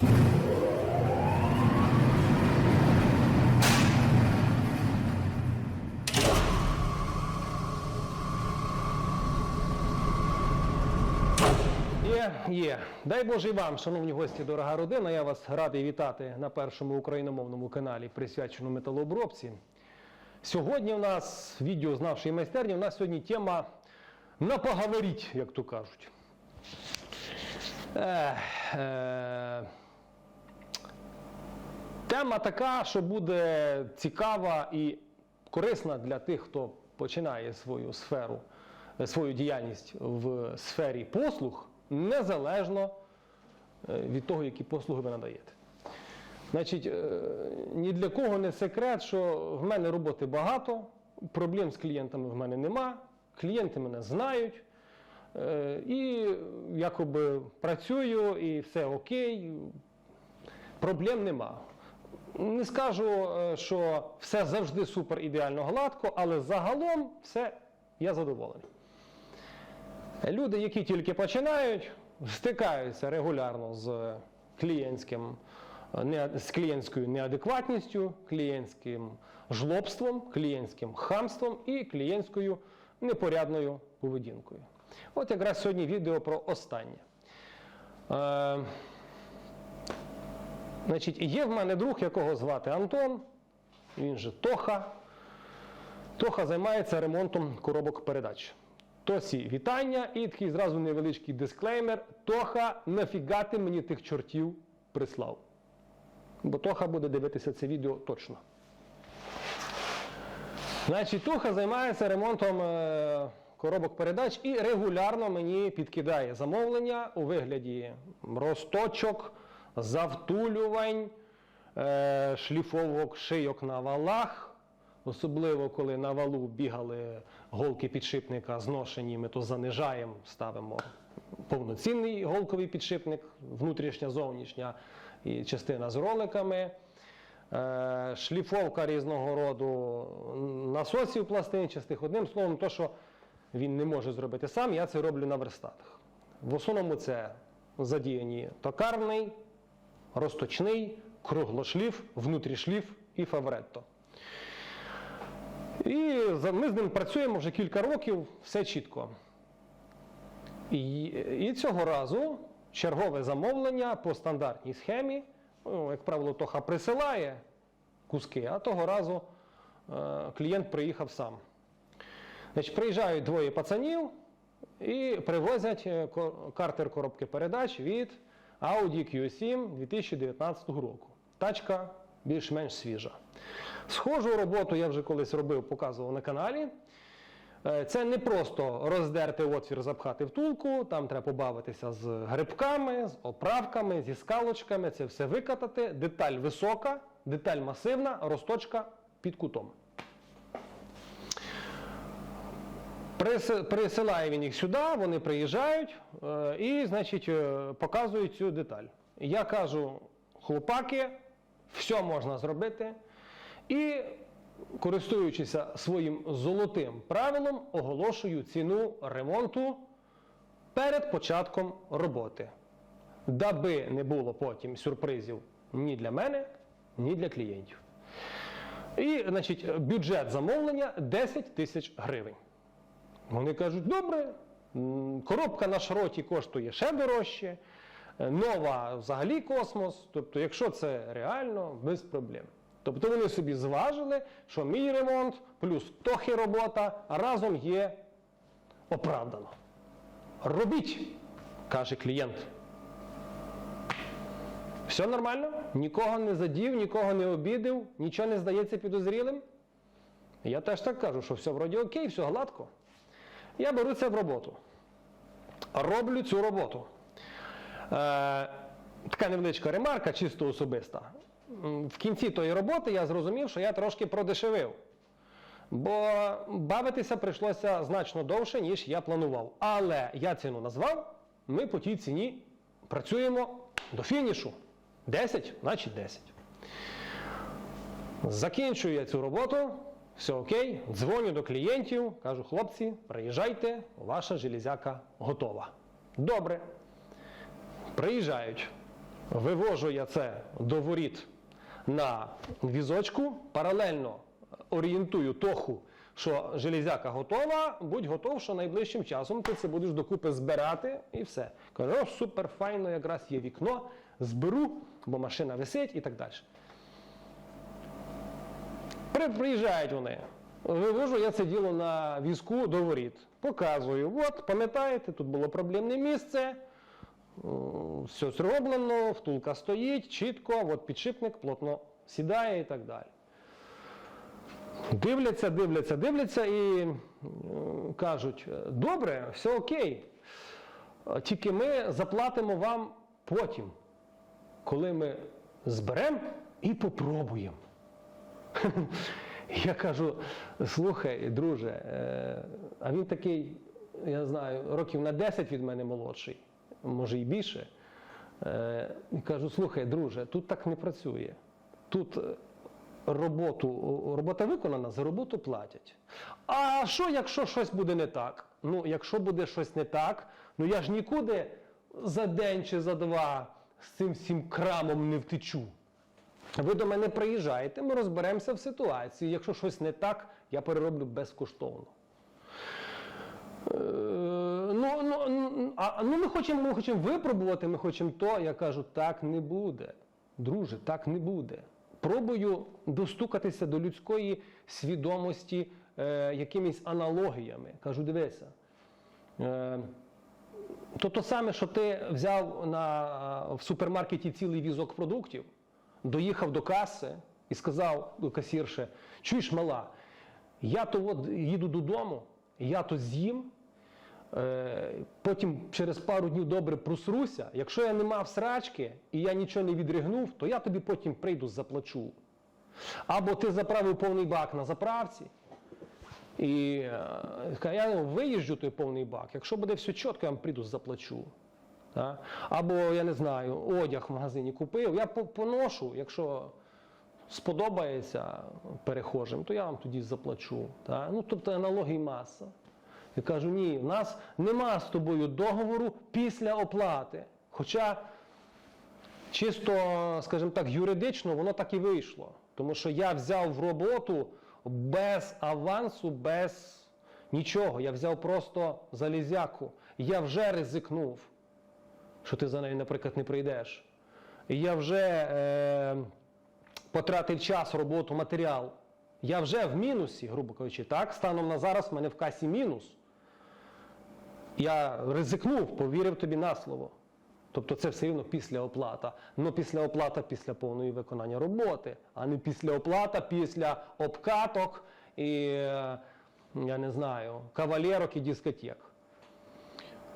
Є, є. Дай Боже і вам, шановні гості, дорога родина. Я вас радий вітати на першому україномовному каналі, присвяченому металообробці. Сьогодні у нас відео з нашої майстерні. У нас сьогодні тема на поговоріть, як то кажуть. Е, е, тема така, що буде цікава і корисна для тих, хто починає свою сферу, е, свою діяльність в сфері послуг, незалежно е, від того, які послуги ви надаєте. Значить, е, ні для кого не секрет, що в мене роботи багато, проблем з клієнтами в мене нема, клієнти мене знають. І якоби працюю, і все окей, проблем нема. Не скажу, е, що все завжди супер ідеально гладко, але загалом все я задоволений. Люди, які тільки починають, стикаються регулярно з клієнтським, е, з клієнтською неадекватністю, клієнтським жлобством, клієнтським хамством і клієнтською непорядною поведінкою. От якраз сьогодні відео про останнє. Значить, є в мене друг, якого звати Антон, він же Тоха. Тоха займається ремонтом коробок передач. Тосі вітання і такий зразу невеличкий дисклеймер. Тоха, нафіга ти мені тих чортів прислав. Бо Тоха буде дивитися це відео точно. Значить, Тоха займається ремонтом е, коробок передач і регулярно мені підкидає замовлення у вигляді розточок, завтулювань, е, шліфовок шийок на валах. Особливо, коли на валу бігали голки підшипника зношені, ми то занижаємо, ставимо повноцінний голковий підшипник, внутрішня, зовнішня і частина з роликами. Е, шліфовка різного роду насосів пластинчастих. Одним словом, то, що він не може зробити сам, я це роблю на верстатах. В основному це задіяні токарний, розточний, круглошліф, внутрішліф і фаворетто. І ми з ним працюємо вже кілька років, все чітко. І, і цього разу чергове замовлення по стандартній схемі. Ну, як правило, Тоха присилає куски, а того разу е, клієнт приїхав сам. Значить, приїжджають двоє пацанів і привозять е, картер коробки передач від Audi Q7 2019 року. Тачка більш-менш свіжа. Схожу роботу я вже колись робив, показував на каналі. Е, Це не просто роздерти отвір, запхати втулку, там треба побавитися з грибками, з оправками, зі скалочками, це все викатати. Деталь висока, деталь масивна, розточка під кутом. Присилає він їх сюди, вони приїжджають е, і, значить, е, показують цю деталь. Я кажу, хлопаки, все можна зробити. І, користуючись своїм золотим правилом, оголошую ціну ремонту перед початком роботи. Даби не було потім сюрпризів ні для мене, ні для клієнтів. І, значить, бюджет замовлення 10 тисяч гривень. Вони кажуть, добре, коробка на шроті коштує ще дорожче, е, нова взагалі космос. Тобто, якщо це реально, без проблем. Тобто вони собі зважили, що мій ремонт плюс тохи робота разом є оправдано. Робіть, каже клієнт. Все нормально? Нікого не задів, нікого не обідив, нічого не здається підозрілим. Я теж так кажу, що все вроді окей, все гладко. Я беру це в роботу. Роблю цю роботу. Е, така невеличка ремарка, чисто особиста. В кінці тої роботи я зрозумів, що я трошки продешевив. Бо бавитися прийшлося значно довше, ніж я планував. Але я ціну назвав, ми по тій ціні працюємо до фінішу. 10, значить 10. Закінчую я цю роботу, все окей, дзвоню до клієнтів, кажу, хлопці, приїжджайте, ваша железяка готова. Добре. Приїжджають. Вивожу я це до воріт на візочку, паралельно орієнтую тоху, що железяка готова, будь готов, що найближчим часом ти це будеш докупи збирати і все. Кажу, супер, файно, якраз є вікно, зберу, бо машина висить і так далі. При- Приїжджають вони. Вивожу я це діло на візку до воріт. Показую. От, пам'ятаєте, тут було проблемне місце. Все зроблено, втулка стоїть, чітко, от підшипник плотно сідає і так далі. Дивляться, дивляться, дивляться і кажуть: добре, все окей. Тільки ми заплатимо вам потім, коли ми зберемо і попробуємо. Я кажу: слухай, друже, е, а він такий, я знаю, років на 10 від мене молодший, може і більше. Е, І кажу, слухай, друже, тут так не працює. Тут е, роботу, робота виконана, за роботу платять. А що, якщо щось буде не так? Ну, якщо буде щось не так, ну я ж нікуди за день чи за два з цим всім крамом не втечу. Ви до мене приїжджаєте, ми розберемося в ситуації. Якщо щось не так, я перероблю безкоштовно. Е, Ну, ну, а, ну ми хочемо ми хочемо випробувати, ми хочемо то. Я кажу, так не буде. Друже, так не буде. Пробую достукатися до людської свідомості е, якимись аналогіями. Кажу, дивися. Е, то то саме, що ти взяв на, в супермаркеті цілий візок продуктів, доїхав до каси і сказав до касірши, чуєш мала, я то от їду додому, я то з'їм, е, потім через пару днів добре просруся. Якщо я не мав срачки і я нічого не відригнув, то я тобі потім прийду заплачу. Або ти заправив повний бак на заправці, і е, я виїжджу той повний бак. Якщо буде все чітко, я вам прийду заплачу. Та? Або, я не знаю, одяг в магазині купив, я поношу, якщо сподобається перехожим, то я вам тоді заплачу. Та? Ну, тобто аналогій маса. Я кажу, ні, в нас нема з тобою договору після оплати. Хоча чисто, скажімо так, юридично воно так і вийшло. Тому що я взяв в роботу без авансу, без нічого. Я взяв просто залізяку. Я вже ризикнув, що ти за нею, наприклад, не прийдеш. І я вже е, потратив час, роботу, матеріал. Я вже в мінусі, грубо кажучи, так? Станом на зараз в мене в касі мінус. Я ризикнув, повірив тобі на слово. Тобто це все рівно після оплата. Ну після оплата після повної виконання роботи, а не після оплата після обкаток і, е, я не знаю, кавалерок і дискотек.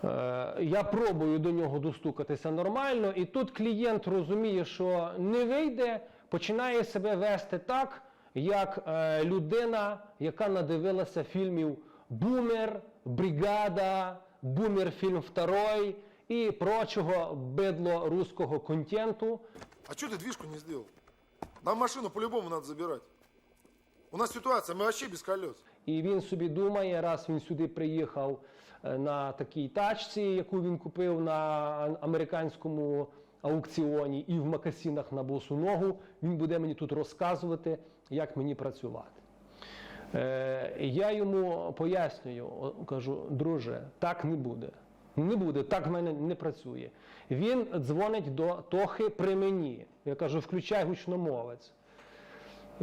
Е, Я пробую до нього достукатися нормально, і тут клієнт розуміє, що не вийде, починає себе вести так, як е, людина, яка надивилася фільмів Бумер, Бригада, Бумер фільм Второй і прочого бидло руського контенту. А что ты движку не сделал? Нам машину по-любому надо забирать. У нас ситуация, мы вообще без колес. І він собі думає, раз він сюди приїхав на такій тачці, яку він купив на американському аукціоні і в макасінах на босу ногу, він буде мені тут розказувати, як мені працювати. Е, я йому пояснюю, кажу, друже, так не буде. Не буде, так в мене не працює. Він дзвонить до Тохи при мені. Я кажу, включай гучномовець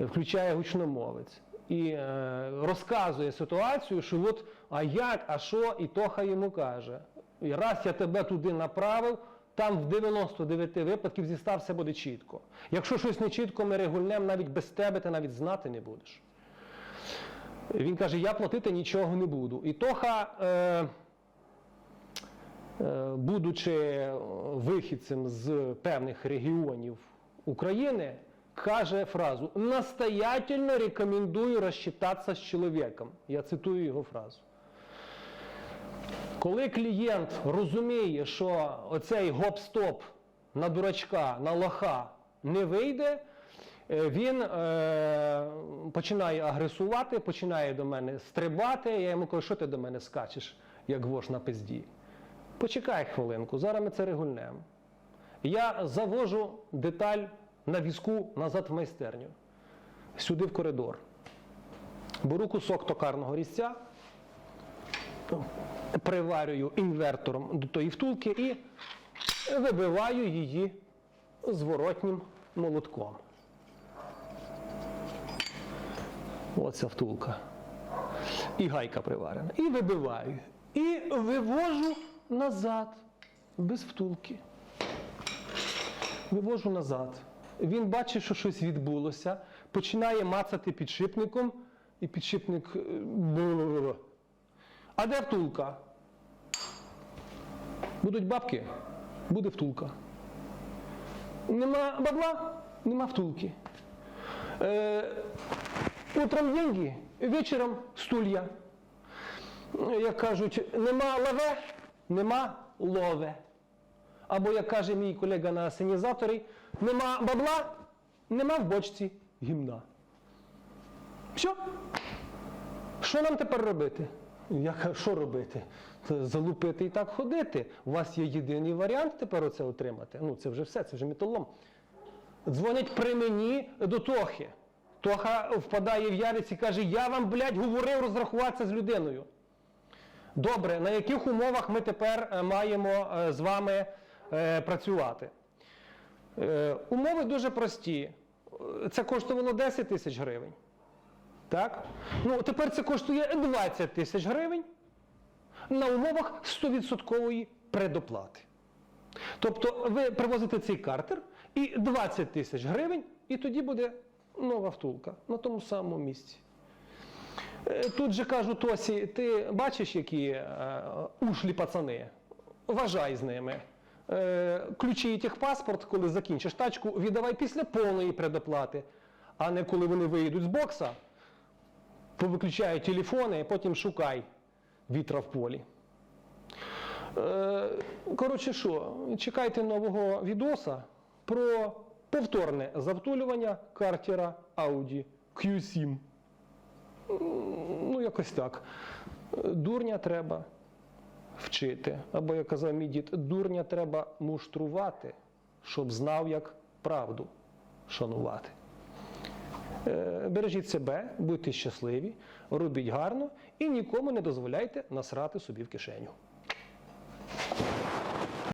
включає гучномовець і е, розказує ситуацію, що от а як, а що, і Тоха йому каже. І раз я тебе туди направив, там в 99 випадків зі 100 все буде чітко. Якщо щось не чітко, ми регульнемо навіть без тебе, ти навіть знати не будеш. Він каже, я платити нічого не буду. І Тоха, е, е, будучи вихідцем з певних регіонів України, каже фразу «настоятельно рекомендую розчитатися з чоловіком». Я цитую його фразу. Коли клієнт розуміє, що оцей гоп-стоп на дурачка, на лоха не вийде, е, він е, починає агресувати, починає до мене стрибати. Я йому кажу, що ти до мене скачеш, як вош на пизді. Почекай хвилинку, зараз ми це регульнемо. Я завожу деталь на візку назад в майстерню, сюди в коридор. Беру кусок токарного різця, приварюю інвертором до тої втулки і вибиваю її зворотнім молотком. Оця втулка. І гайка приварена. І вибиваю. І вивожу назад без втулки. Вивожу назад. Він бачить, що щось відбулося, починає мацати підшипником, і підшипник. е. А де втулка? Будуть бабки, буде втулка. Нема бабла, нема втулки. Е, утром деньги, вечором стулья. Як кажуть, нема лаве, нема лове. Або, як каже мій колега на асенізаторі, нема бабла, нема в бочці гімна. Все. Що нам тепер робити? Я кажу, що робити? Залупити і так ходити. У вас є єдиний варіант тепер оце отримати. Ну, це вже все, це вже металом. Дзвонять при мені до Тохи. Тоха впадає в яриць і каже: Я вам, блядь, говорив розрахуватися з людиною. Добре, на яких умовах ми тепер е, маємо е, з вами е, працювати? Е, умови дуже прості. Е, Це коштувало 10 тисяч гривень. Так? Ну, тепер це коштує 20 тисяч гривень на умовах 100% предоплати. Тобто ви привозите цей картер і 20 тисяч гривень, і тоді буде нова втулка на тому самому місці. Тут же кажу Тосі, ти бачиш, які е, ушлі пацани? Вважай з ними. Е, ключі і техпаспорт, коли закінчиш тачку, віддавай після повної предоплати, а не коли вони виїдуть з бокса, повиключають телефони, і потім шукай вітра в полі. Е, Коротше, що, чекайте нового відоса про повторне завтулювання картера Audi Q7. Ну, якось так. Дурня треба вчити. Або, як казав мій дід, дурня треба муштрувати, щоб знав, як правду шанувати. Е, Бережіть себе, будьте щасливі, робіть гарно і нікому не дозволяйте насрати собі в кишеню.